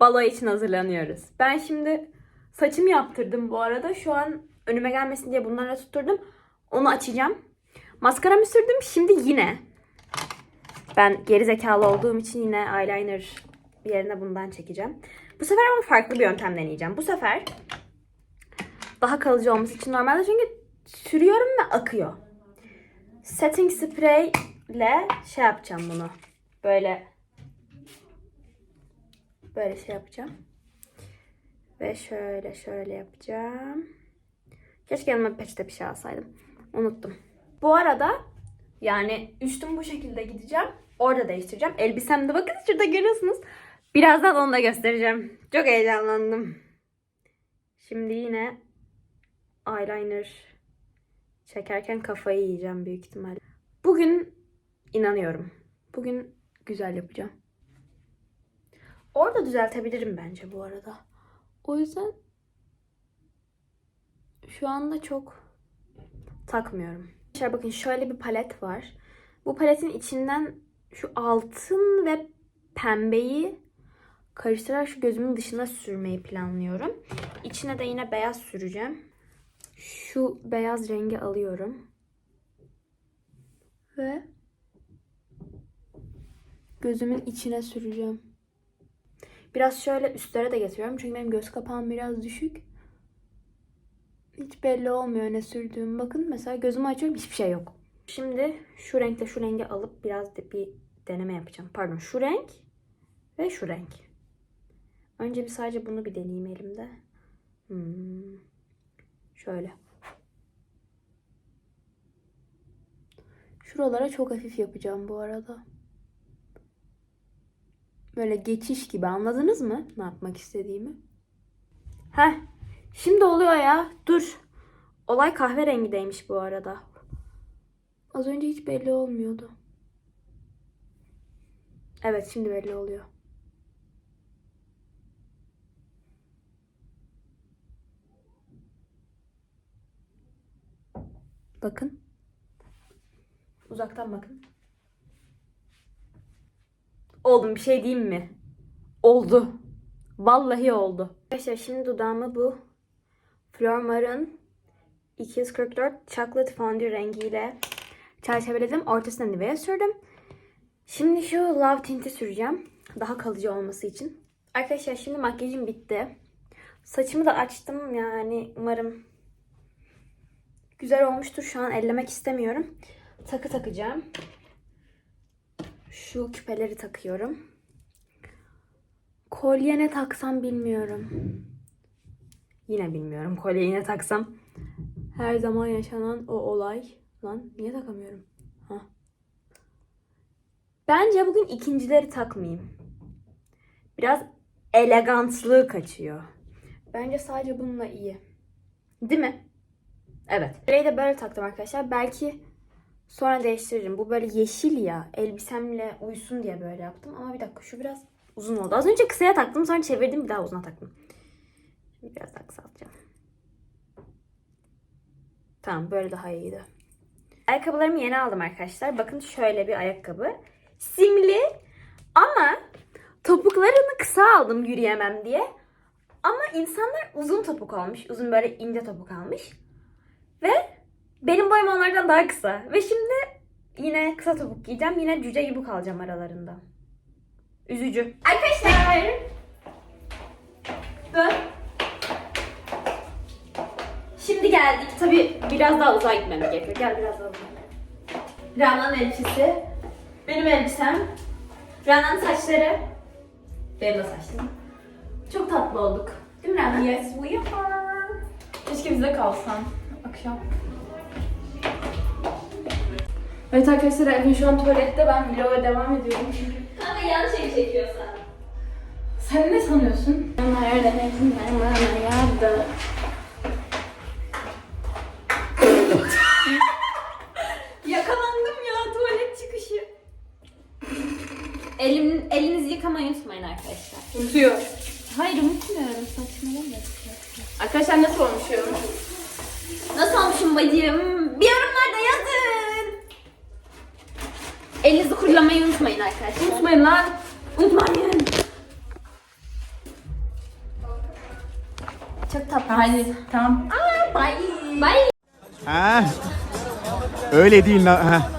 balo için hazırlanıyoruz. Ben şimdi saçımı yaptırdım bu arada. Şu an önüme gelmesin diye bunlarla tutturdum. Onu açacağım. Maskaramı sürdüm. Şimdi yine ben geri zekalı olduğum için yine eyeliner yerine bundan çekeceğim. Bu sefer ama farklı bir yöntem deneyeceğim. Bu sefer daha kalıcı olması için normalde çünkü sürüyorum ve akıyor. Setting spray ile şey yapacağım bunu. Böyle böyle şey yapacağım. Ve şöyle şöyle yapacağım. Keşke yanıma bir peçete bir şey alsaydım. Unuttum. Bu arada yani üstüm bu şekilde gideceğim. Orada değiştireceğim. Elbisem de bakın şurada görüyorsunuz. Birazdan onu da göstereceğim. Çok heyecanlandım. Şimdi yine eyeliner çekerken kafayı yiyeceğim büyük ihtimalle. Bugün inanıyorum. Bugün güzel yapacağım. Orada düzeltebilirim bence bu arada. O yüzden şu anda çok takmıyorum. Arkadaşlar bakın şöyle bir palet var. Bu paletin içinden şu altın ve pembeyi karıştırarak şu gözümün dışına sürmeyi planlıyorum. İçine de yine beyaz süreceğim. Şu beyaz rengi alıyorum. Ve gözümün içine süreceğim. Biraz şöyle üstlere de getiriyorum. Çünkü benim göz kapağım biraz düşük. Hiç belli olmuyor ne sürdüğüm. Bakın mesela gözümü açıyorum hiçbir şey yok. Şimdi şu renkte şu rengi alıp biraz da bir deneme yapacağım. Pardon şu renk ve şu renk. Önce bir sadece bunu bir deneyeyim elimde. Hmm. Şöyle. Şuralara çok hafif yapacağım bu arada. Böyle geçiş gibi anladınız mı? Ne yapmak istediğimi? Heh. Şimdi oluyor ya. Dur. Olay kahverengideymiş bu arada. Az önce hiç belli olmuyordu. Evet şimdi belli oluyor. Bakın. Uzaktan bakın. Oldum bir şey diyeyim mi? Oldu. Vallahi oldu. Arkadaşlar şimdi dudağımı bu Flormar'ın 244 Chocolate Fondue rengiyle çerçeveledim. Ortasına Nivea sürdüm. Şimdi şu Love Tint'i süreceğim. Daha kalıcı olması için. Arkadaşlar şimdi makyajım bitti. Saçımı da açtım yani umarım güzel olmuştur. Şu an ellemek istemiyorum. Takı takacağım. Şu küpeleri takıyorum. Kolye ne taksam bilmiyorum. Yine bilmiyorum kolyeyi ne taksam. Her zaman yaşanan o olay. Lan niye takamıyorum? Ha. Bence bugün ikincileri takmayayım. Biraz elegantlığı kaçıyor. Bence sadece bununla iyi. Değil mi? Evet. Burayı da böyle taktım arkadaşlar. Belki sonra değiştiririm. Bu böyle yeşil ya. Elbisemle uysun diye böyle yaptım. Ama bir dakika şu biraz uzun oldu. Az önce kısaya taktım sonra çevirdim bir daha uzuna taktım. Biraz daha kısaltacağım. Tamam böyle daha iyiydi. Ayakkabılarımı yeni aldım arkadaşlar. Bakın şöyle bir ayakkabı. Simli ama topuklarını kısa aldım yürüyemem diye. Ama insanlar uzun topuk almış. Uzun böyle ince topuk almış. Ve benim boyum onlardan daha kısa. Ve şimdi yine kısa topuk giyeceğim. Yine cüce gibi kalacağım aralarında. Üzücü. Arkadaşlar. Dön. Şimdi geldik. Tabi biraz daha uzağa gitmemiz gerekiyor. Gel biraz daha uzağa. Rana'nın elbisesi. Benim elbisem. Rana'nın saçları. Benim de saçlarım. Çok tatlı olduk. Değil mi Rana? Yes, we are. Keşke bize kalsan akşam. Evet arkadaşlar Evin şu an tuvalette ben vloga devam ediyorum çünkü. Kanka yanlış şey çekiyorsan. Sen ne sanıyorsun? Nerede hepim ben bana yardım. Yakalandım ya tuvalet çıkışı. Elim, elinizi yıkamayı unutmayın arkadaşlar. Unutuyor. Hayır unutmuyorum saçmalama. Arkadaşlar nasıl olmuşum? Nasıl olmuşum bacım? Elinizi kurulamayı unutmayın arkadaşlar. Unutmayın lan. Unutmayın. Çok tatlı. Hayır tamam. Aa, bye. Bye. Ha. Öyle değil lan. Ha.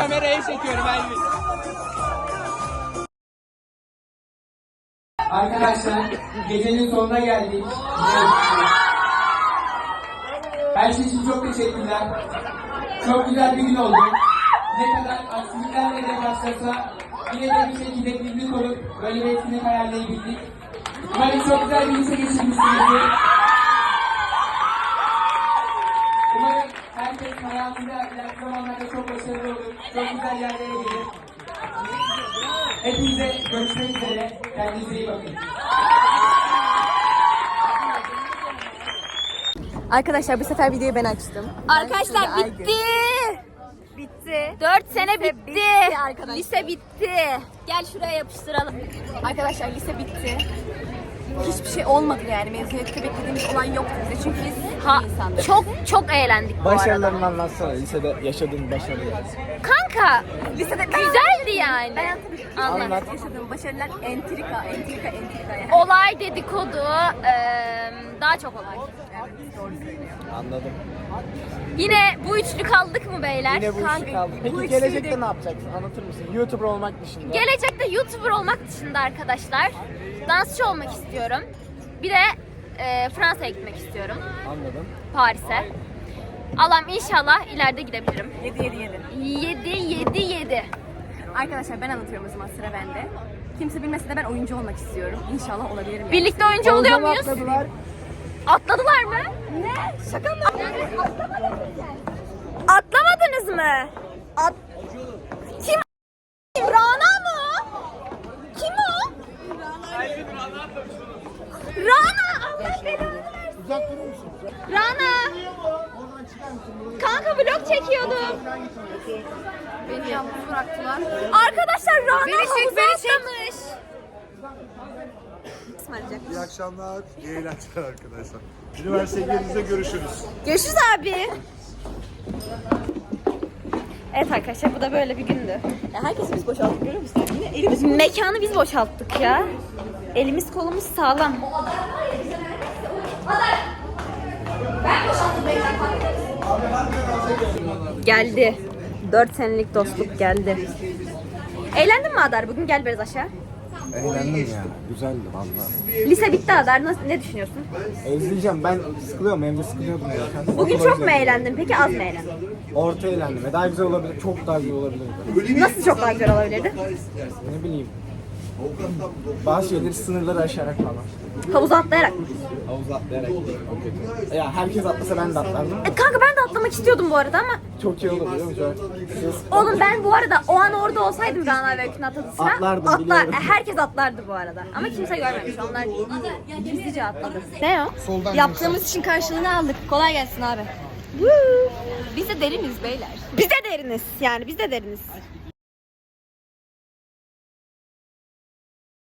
Kameraya çekiyorum ben. Arkadaşlar gecenin sonuna geldik. Her şey için çok teşekkürler. Çok güzel bir gün oldu. Ne kadar aksiliklerle de başlasa yine de bir şekilde birlik olup böyle bir etkinlik ayarlayabildik. Umarım çok güzel bir lise geçirmişsinizdir. Umarım herkes hayatında ileriki zamanlarda çok başarılı olur. Çok güzel yerlere gelir. Hepinize görüşmek üzere. Kendinize iyi bakın. Arkadaşlar bu sefer videoyu ben açtım. Arkadaşlar Ben bitti. Bitti. 4 sene Lise bitti. bitti arkadaşlar. Lise bitti. Gel şuraya yapıştıralım. Arkadaşlar lise bitti. Hiçbir şey olmadı yani. Mezuniyette beklediğimiz olan yoktu bize. Çünkü biz Ha, insandık. çok çok eğlendik bu arada. Başarılarını anlatsana. Lisede yaşadığın başarılar. Kanka Lisede güzeldi yani. Ben tabii Anlat. Anlat. yaşadığım başarılar entrika, entrika, entrika yani. Olay dedikodu, eee, daha çok olay. Anladım. Yine bu üçlü kaldık mı beyler? Yine bu Kanka, işi kaldı. bu Peki gelecekte de- ne yapacaksın? Anlatır mısın? YouTuber olmak dışında. Gelecekte YouTuber olmak dışında arkadaşlar dansçı olmak istiyorum. Bir de eee, Fransa'ya gitmek istiyorum. Anladım. Paris'e. Allah'ım inşallah ileride gidebilirim. 7 7 7. 7 7 7. Arkadaşlar ben anlatıyorum o zaman sıra bende. Kimse bilmese de ben oyuncu olmak istiyorum. İnşallah olabilirim. yani. Birlikte oyuncu oluyor Oradan muyuz? atladılar. Atladılar mı? Ne? Şaka mı? Atlamadınız mı? At... Kim? Rana mı? Kim o? Rana! Allah belanı versin. Uzak durur musun? Rana! Kanka vlog çekiyordum. Beni yalnız bıraktılar. Arkadaşlar Rana Beni çek, havuza beni çek. atlamış. İyi akşamlar, iyi eğlenceler arkadaşlar. Üniversiteye geldiğinizde görüşürüz. Görüşürüz abi. Evet arkadaşlar bu da böyle bir gündü. Ya herkesi biz boşalttık görüyor musun? Yine elimiz Mekanı biz boşalttık ya. Elimiz kolumuz sağlam. Geldi. 4 senelik dostluk geldi. Eğlendin mi Adar? Bugün gel biraz aşağı. Eğlendim ya. Güzeldi valla. Lise bitti Adar. Nasıl, ne düşünüyorsun? Özleyeceğim. Ben sıkılıyorum. Evde sıkılıyordum zaten. Bugün Okula çok mu eğlendin? Peki az mı eğlendin? Orta eğlendim. E, Daha güzel olabilir. Çok daha güzel olabilirdi. Nasıl çok daha güzel olabilirdi? Ne bileyim. Bazı şeyleri sınırları aşarak falan. Havuza atlayarak mı? Havuza atlayarak. O kötü. Ya herkes atlasa ben de atlardım. E, kanka ben de atlamak istiyordum bu arada ama Çok iyi olur biliyor musun? Siz Oğlum ben bu arada o an orada olsaydım Rana ve Öykü'nün atladığı sıra Atlardım, atlar, biliyorum. e, herkes atlardı bu arada. Ama kimse görmemiş. Onlar gizlice atladı. Ne o? Yaptığımız için karşılığını aldık. Kolay gelsin abi. Biz de deriniz beyler. Biz de deriniz. Yani biz de deriniz.